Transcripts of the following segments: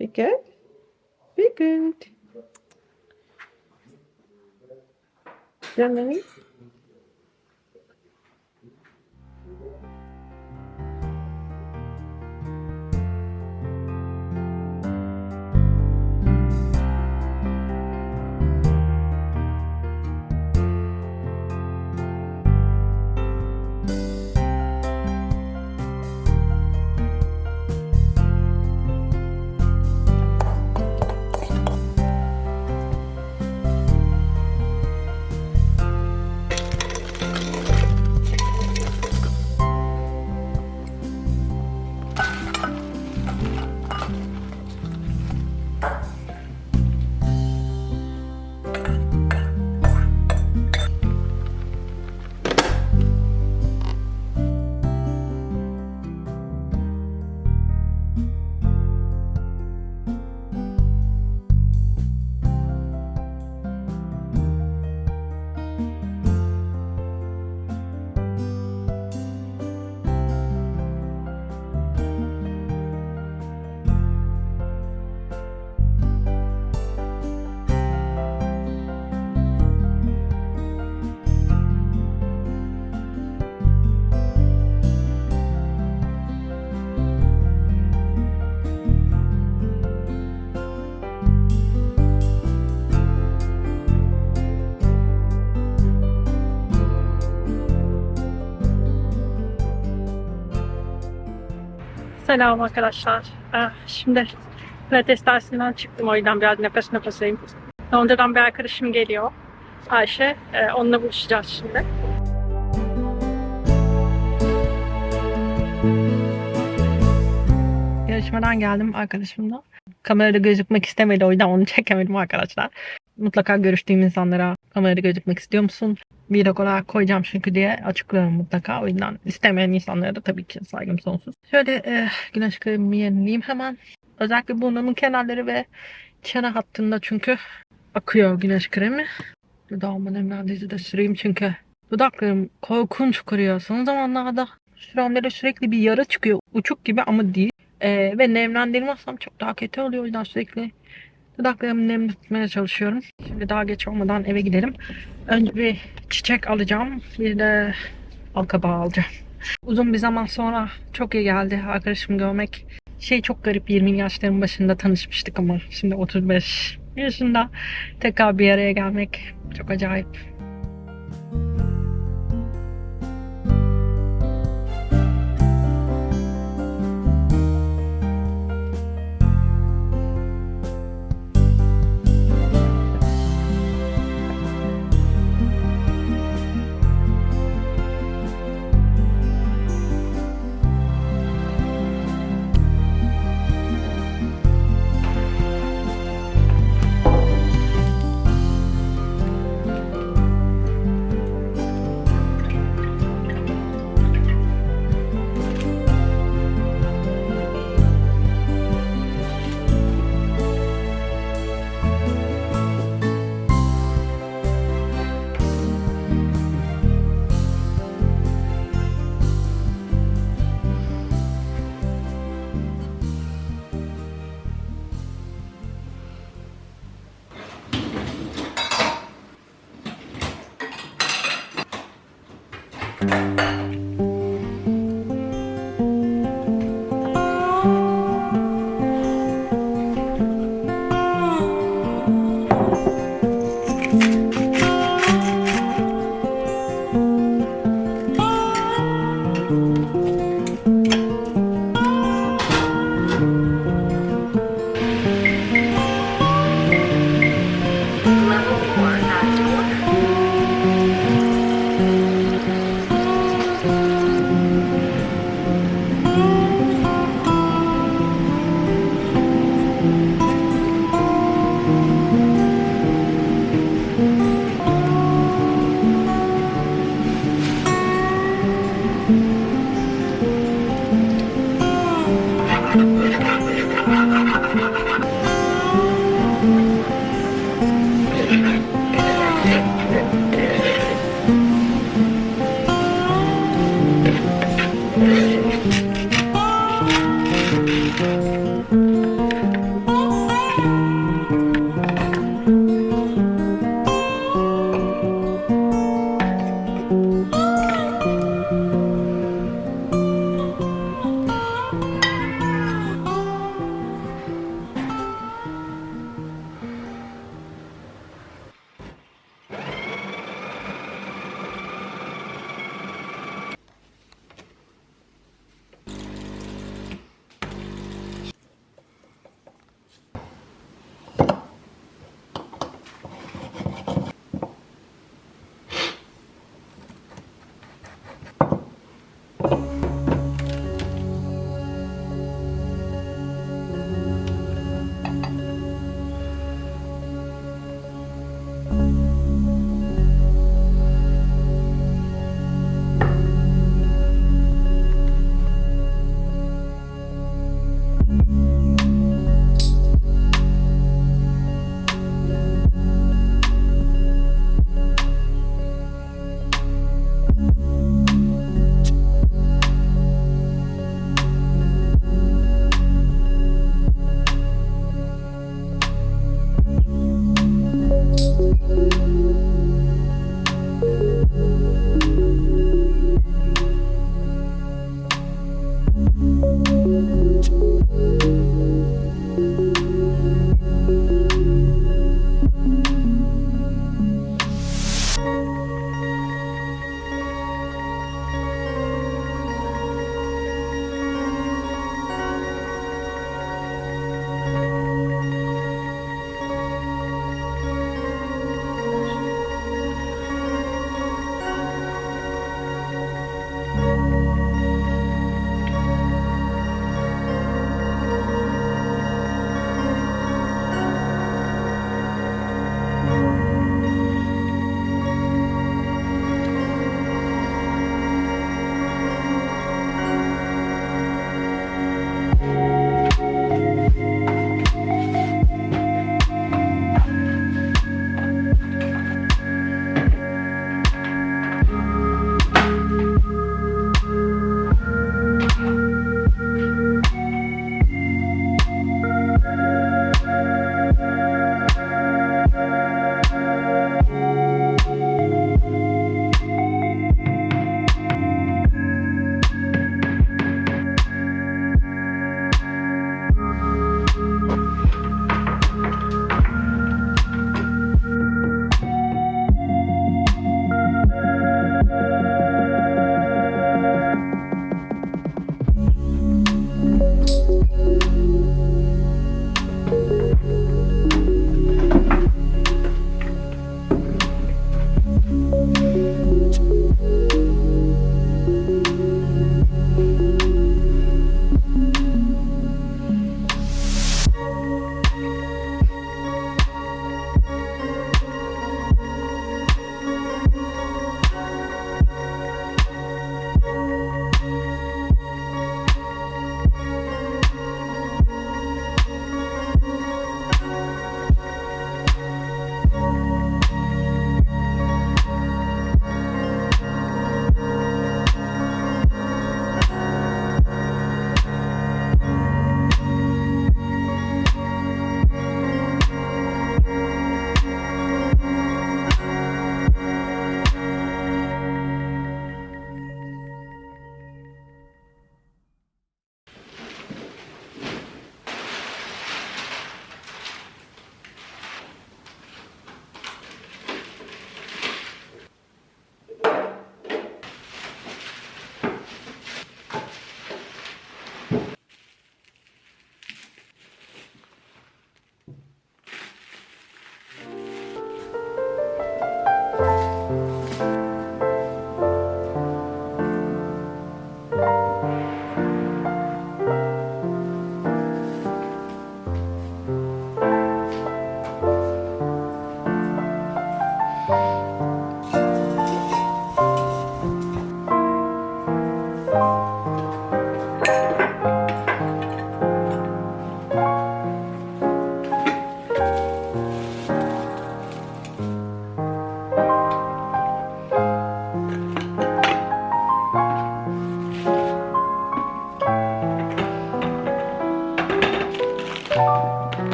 Be good. Be good. Canım. Selam arkadaşlar. Eh, Şimdi pilates dersinden çıktım o yüzden biraz nefes nefeseyim. Londra'dan bir arkadaşım geliyor. Ayşe. Eh, Onunla buluşacağız şimdi. Yarışmadan geldim arkadaşımla. Kamerada gözükmek istemedi o yüzden onu çekemedim arkadaşlar. Mutlaka görüştüğüm insanlara kamerada gözükmek istiyor musun? Vlog olarak koyacağım çünkü diye açıklıyorum mutlaka. O yüzden istemeyen insanlara da tabii ki saygım sonsuz. Şöyle e, güneş kremimi yenileyim hemen. Özellikle burnumun kenarları ve çene hattında çünkü akıyor güneş kremi. Dudağımın nemlendirici de süreyim çünkü dudaklarım korkunç kuruyor. Son zamanlarda şuramda sürekli bir yara çıkıyor. Uçuk gibi ama değil. E, ve nemlendirmezsem çok daha kötü oluyor. O yüzden sürekli dudaklarımı nemli tutmaya çalışıyorum. Şimdi daha geç olmadan eve gidelim. Önce bir çiçek alacağım. Bir de alkaba alacağım. Uzun bir zaman sonra çok iyi geldi arkadaşımı görmek. Şey çok garip 20 yaşların başında tanışmıştık ama şimdi 35 yaşında tekrar bir araya gelmek çok acayip.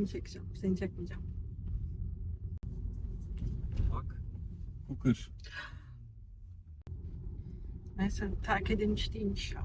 Kendimi çekeceğim. Seni çekmeyeceğim. Bak. Cooker. Neyse terk edilmiş değilmiş ya.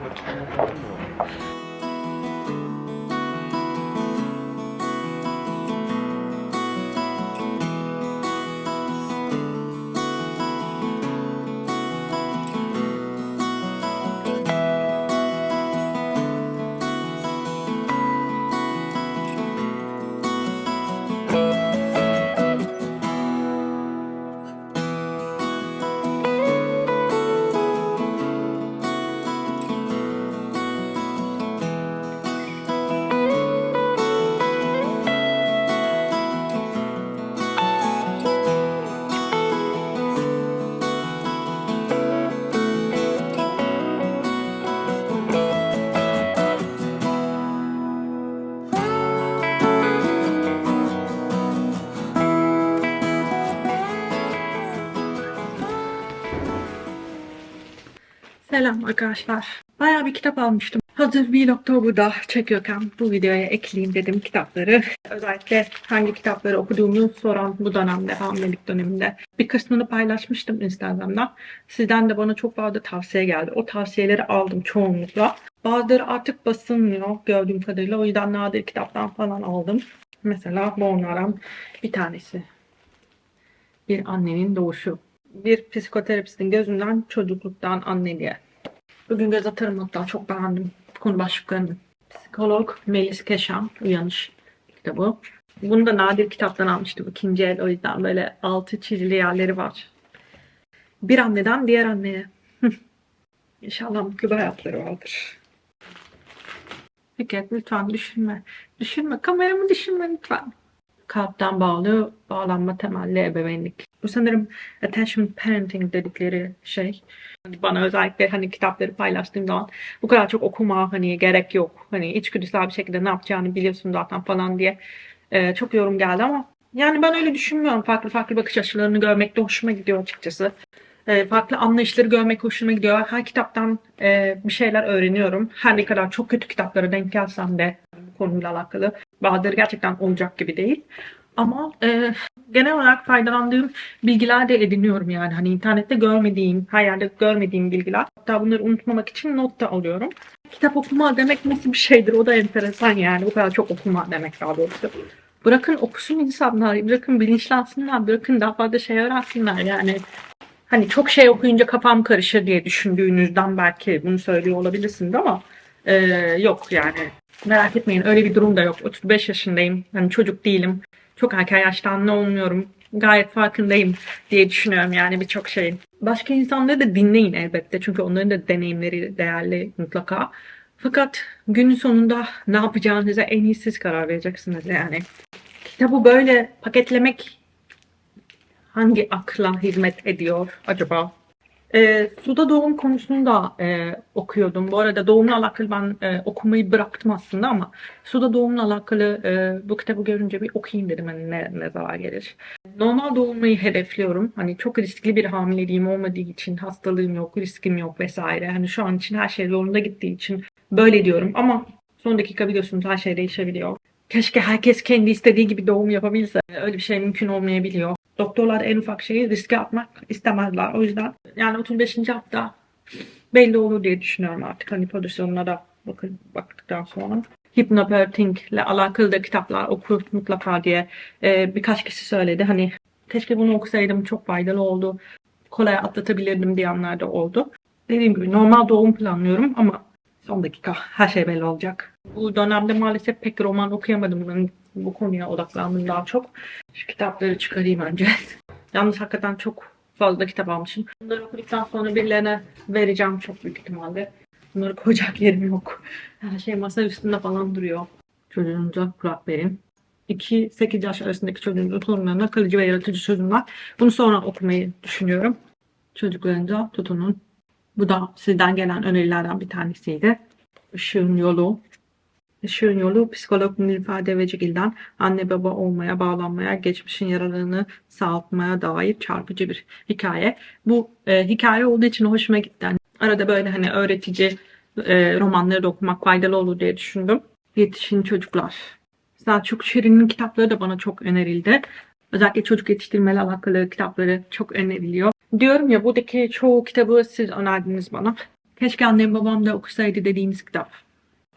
그렇죠. Selam arkadaşlar. Bayağı bir kitap almıştım. Hazır vlogda burada çekiyorken bu videoya ekleyeyim dedim kitapları. Özellikle hangi kitapları okuduğumu soran bu dönemde, hamilelik döneminde bir kısmını paylaşmıştım Instagram'da. Sizden de bana çok fazla tavsiye geldi. O tavsiyeleri aldım çoğunlukla. Bazıları artık basılmıyor gördüğüm kadarıyla. O yüzden nadir kitaptan falan aldım. Mesela bu onlardan bir tanesi. Bir annenin doğuşu. Bir psikoterapistin gözünden çocukluktan anneliğe. Bugün göz atarım hatta çok beğendim konu başlıklarını. Psikolog Melis Keşan Uyanış kitabı. Bunu da nadir kitaptan almıştım ikinci el o yüzden böyle altı çizili yerleri var. Bir anneden diğer anneye. İnşallah mutlu bir hayatları vardır. Fikret lütfen düşünme. Düşünme. Kameramı düşünme lütfen. Kalpten bağlı, bağlanma temelli ebeveynlik. Bu sanırım attachment parenting dedikleri şey. Bana özellikle hani kitapları paylaştığım zaman bu kadar çok okuma hani gerek yok. Hani içgüdüsel bir şekilde ne yapacağını biliyorsun zaten falan diye e, çok yorum geldi ama yani ben öyle düşünmüyorum. Farklı farklı bakış açılarını görmek de hoşuma gidiyor açıkçası. E, farklı anlayışları görmek hoşuma gidiyor. Her kitaptan e, bir şeyler öğreniyorum. Her ne kadar çok kötü kitaplara denk gelsem de bu konuyla alakalı. Bazıları gerçekten olacak gibi değil. Ama e, genel olarak faydalandığım bilgiler de ediniyorum yani. Hani internette görmediğim, her yerde görmediğim bilgiler. Hatta bunları unutmamak için not da alıyorum. Kitap okuma demek nasıl bir şeydir? O da enteresan yani. Bu kadar çok okuma demek daha doğrusu. Bırakın okusun insanlar, bırakın bilinçlensinler, bırakın daha fazla şey öğrensinler yani. Hani çok şey okuyunca kafam karışır diye düşündüğünüzden belki bunu söylüyor olabilirsiniz ama e, yok yani. Merak etmeyin öyle bir durum da yok. 35 yaşındayım. Hani çocuk değilim. Çok erken yaşta anne olmuyorum. Gayet farkındayım diye düşünüyorum yani birçok şeyin. Başka insanları da dinleyin elbette. Çünkü onların da deneyimleri değerli mutlaka. Fakat günün sonunda ne yapacağınıza en iyi siz karar vereceksiniz yani. Kitabı böyle paketlemek hangi akla hizmet ediyor acaba? Ee, suda doğum konusunu da e, okuyordum. Bu arada doğumla alakalı ben e, okumayı bıraktım aslında ama suda doğumla alakalı e, bu kitabı görünce bir okuyayım dedim hani ne, ne zarar gelir. Normal doğurmayı hedefliyorum. Hani çok riskli bir hamileliğim olmadığı için hastalığım yok, riskim yok vesaire. Hani şu an için her şey yolunda gittiği için böyle diyorum ama son dakika biliyorsunuz her şey değişebiliyor. Keşke herkes kendi istediği gibi doğum yapabilse. Öyle bir şey mümkün olmayabiliyor. Doktorlar en ufak şeyi riske atmak istemezler. O yüzden yani 35. hafta belli olur diye düşünüyorum artık. Hani pozisyonuna da bakın, baktıktan sonra. Hypnobirthing ile alakalı da kitaplar okur mutlaka diye e, birkaç kişi söyledi. Hani keşke bunu okusaydım çok faydalı oldu. Kolay atlatabilirdim diyenler de oldu. Dediğim gibi normal doğum planlıyorum ama son dakika her şey belli olacak. Bu dönemde maalesef pek roman okuyamadım. Ben bu konuya odaklandım daha çok. Şu kitapları çıkarayım önce. Yalnız hakikaten çok fazla kitap almışım. Bunları okuduktan sonra birilerine vereceğim çok büyük ihtimalle. Bunları koyacak yerim yok. Her şey masa üstünde falan duruyor. Çocuğunuza kulak verin. 2-8 yaş arasındaki çocuğunuzun sorunlarına kalıcı ve yaratıcı çözümler. Bunu sonra okumayı düşünüyorum. Çocuklarınıza tutunun. Bu da sizden gelen önerilerden bir tanesiydi. Işığın Yolu. Işığın Yolu psikolog Nilüfer Devecigil'den anne baba olmaya, bağlanmaya, geçmişin yaralarını sağaltmaya dair çarpıcı bir hikaye. Bu e, hikaye olduğu için hoşuma gitti. Yani arada böyle hani öğretici e, romanları da okumak faydalı olur diye düşündüm. Yetişin Çocuklar. Selçuk Şirin'in kitapları da bana çok önerildi. Özellikle çocuk yetiştirmeyle alakalı kitapları çok öneriliyor. Diyorum ya buradaki çoğu kitabı siz önerdiniz bana. Keşke annem babam da okusaydı dediğiniz kitap.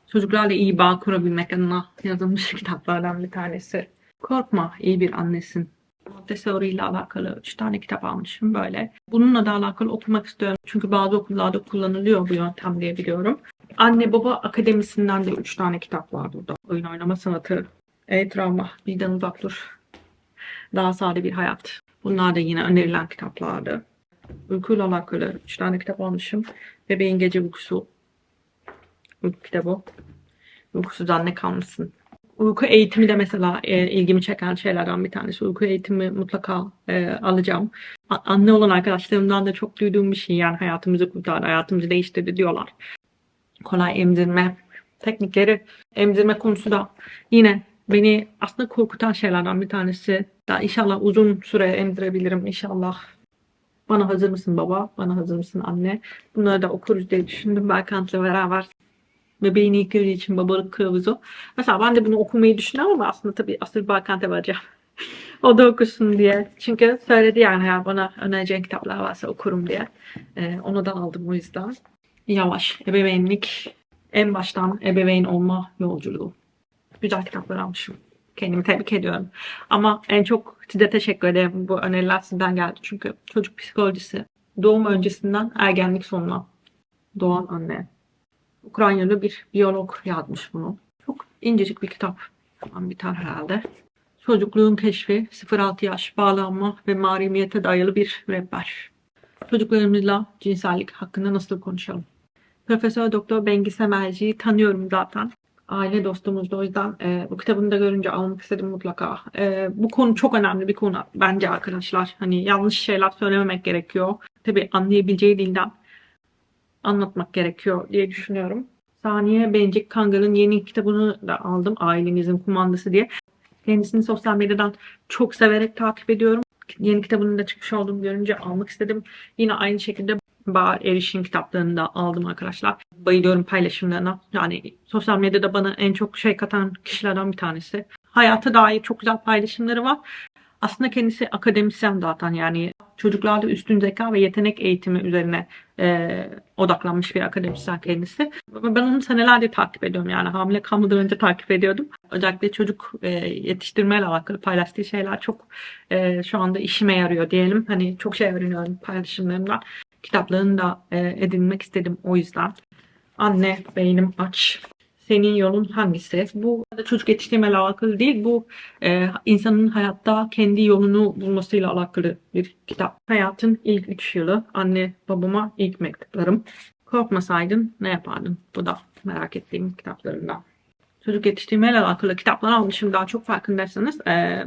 Çocuklarla iyi bağ kurabilmek adına yazılmış kitaplardan bir tanesi. Korkma iyi bir annesin. Montessori ile alakalı 3 tane kitap almışım böyle. Bununla da alakalı okumak istiyorum. Çünkü bazı okullarda kullanılıyor bu yöntem diye biliyorum. Anne Baba Akademisi'nden de 3 tane kitap var burada. Oyun oynama sanatı, e-travma, birden uzak dur. Daha sade bir hayat. Bunlar da yine önerilen kitaplardı. Uykuyla alakalı 3 tane kitap almışım. Bebeğin Gece Uykusu. Uyku kitabı. Uykusuz anne kalmışsın. Uyku eğitimi de mesela e, ilgimi çeken şeylerden bir tanesi. Uyku eğitimi mutlaka e, alacağım. A- anne olan arkadaşlarımdan da çok duyduğum bir şey. Yani hayatımızı kurtardı, hayatımızı değiştirdi diyorlar. Kolay emzirme teknikleri, emzirme konusu da yine beni aslında korkutan şeylerden bir tanesi. Daha inşallah uzun süre emzirebilirim inşallah. Bana hazır mısın baba? Bana hazır mısın anne? Bunları da okuruz diye düşündüm. Berkant'la beraber bebeğin ilk günü için babalık kılavuzu. Mesela ben de bunu okumayı düşünüyorum ama aslında tabii asıl Berkant'a vereceğim. o da okusun diye. Çünkü söyledi yani ya bana önereceğin kitaplar varsa okurum diye. Ee, onu da aldım o yüzden. Yavaş, ebeveynlik, en baştan ebeveyn olma yolculuğu. Güzel kitaplar almışım. Kendimi tebrik ediyorum. Ama en çok size teşekkür ederim. Bu öneriler sizden geldi. Çünkü çocuk psikolojisi doğum öncesinden ergenlik sonuna doğan anne. Ukraynalı bir biyolog yazmış bunu. Çok incecik bir kitap. Hemen biter herhalde. Çocukluğun keşfi, 0-6 yaş, bağlanma ve mahremiyete dayalı bir rehber. Çocuklarımızla cinsellik hakkında nasıl konuşalım? Profesör Doktor Bengi Semerci'yi tanıyorum zaten. Aile dostumuzdu o yüzden e, bu kitabını da görünce almak istedim mutlaka. E, bu konu çok önemli bir konu bence arkadaşlar. Hani yanlış şeyler söylememek gerekiyor. Tabii anlayabileceği dilden anlatmak gerekiyor diye düşünüyorum. Saniye Bencik Kangal'ın yeni kitabını da aldım. Ailenizin kumandası diye. Kendisini sosyal medyadan çok severek takip ediyorum. Yeni kitabının da çıkmış olduğunu görünce almak istedim. Yine aynı şekilde Bahar Eriş'in kitaplarını da aldım arkadaşlar. Bayılıyorum paylaşımlarına. Yani sosyal medyada bana en çok şey katan kişilerden bir tanesi. Hayata dair çok güzel paylaşımları var. Aslında kendisi akademisyen zaten yani çocuklarda üstün zeka ve yetenek eğitimi üzerine e, odaklanmış bir akademisyen kendisi. Ben onu senelerdir takip ediyorum yani hamile kalmadan önce takip ediyordum. Özellikle çocuk e, yetiştirmeyle alakalı paylaştığı şeyler çok e, şu anda işime yarıyor diyelim. Hani çok şey öğreniyorum paylaşımlarından. Kitaplarını da e, edinmek istedim o yüzden. Anne beynim aç. Senin yolun hangisi? Bu çocuk yetiştirmeyle alakalı değil. Bu e, insanın hayatta kendi yolunu bulmasıyla alakalı bir kitap. Hayatın ilk üç yılı. Anne babama ilk mektuplarım. Korkmasaydın ne yapardın? Bu da merak ettiğim kitaplarımdan. Çocuk yetiştirmeyle alakalı kitaplar almışım daha çok farkındaysanız. Ee,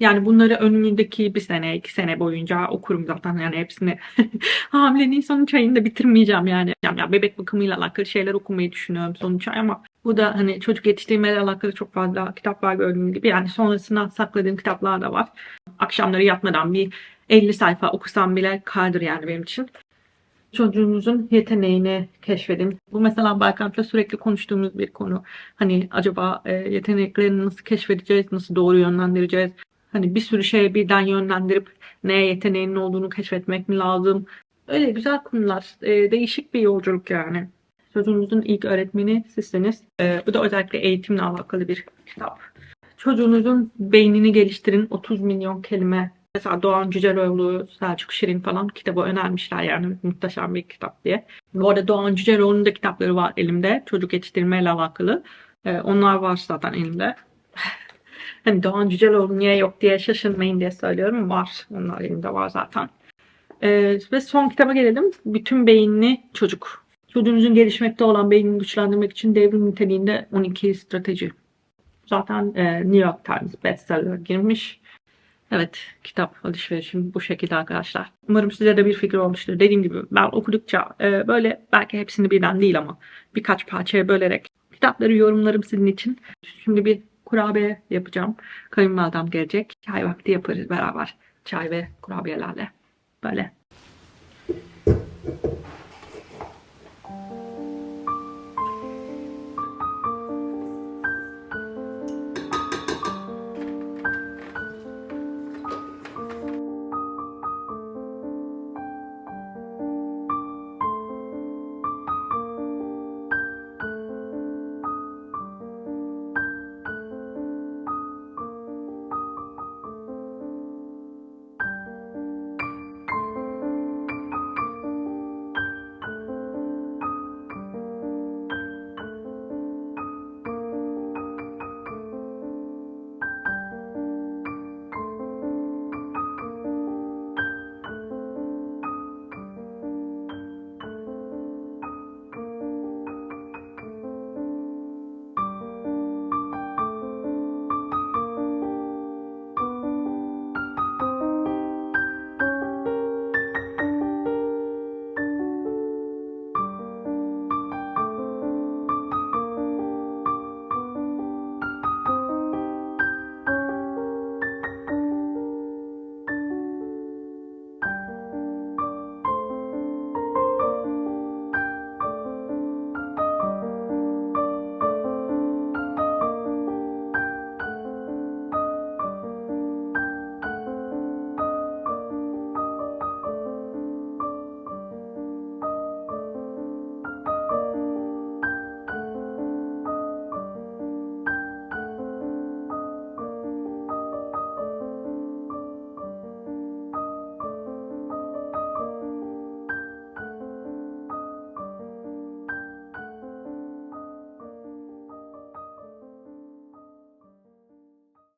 yani bunları önümüzdeki bir sene, iki sene boyunca okurum zaten yani hepsini. Hamileliğin sonuç ayında bitirmeyeceğim yani. Ya bebek bakımıyla alakalı şeyler okumayı düşünüyorum sonuç ay ama bu da hani çocuk yetiştirmeyle alakalı çok fazla kitaplar gördüğüm gibi. Yani sonrasına sakladığım kitaplar da var. Akşamları yatmadan bir 50 sayfa okusam bile kardır yani benim için. Çocuğunuzun yeteneğini keşfedin. Bu mesela Berkant'la sürekli konuştuğumuz bir konu. Hani acaba e, yeteneklerini nasıl keşfedeceğiz, nasıl doğru yönlendireceğiz? Hani bir sürü şeye birden yönlendirip neye yeteneğinin olduğunu keşfetmek mi lazım? Öyle güzel konular. E, değişik bir yolculuk yani. Çocuğunuzun ilk öğretmeni sizsiniz. E, bu da özellikle eğitimle alakalı bir kitap. Çocuğunuzun beynini geliştirin 30 milyon kelime. Mesela Doğan Cüceloğlu, Selçuk Şirin falan kitabı önermişler yani muhteşem bir kitap diye. Bu arada Doğan Cüceloğlu'nun da kitapları var elimde. Çocuk yetiştirmeyle alakalı. Ee, onlar var zaten elimde. hani Doğan Cüceloğlu niye yok diye şaşırmayın diye söylüyorum. Var. Onlar elimde var zaten. Ee, ve son kitaba gelelim. Bütün beyinli çocuk. Çocuğunuzun gelişmekte olan beynini güçlendirmek için devrim niteliğinde 12 strateji. Zaten e, New York Times bestseller girmiş. Evet, kitap alışverişim bu şekilde arkadaşlar. Umarım size de bir fikir olmuştur. Dediğim gibi ben okudukça e, böyle belki hepsini birden değil ama birkaç parçaya bölerek kitapları yorumlarım sizin için. Şimdi bir kurabiye yapacağım. Kayınvalidem gelecek. Çay vakti yaparız beraber. Çay ve kurabiyelerle. Böyle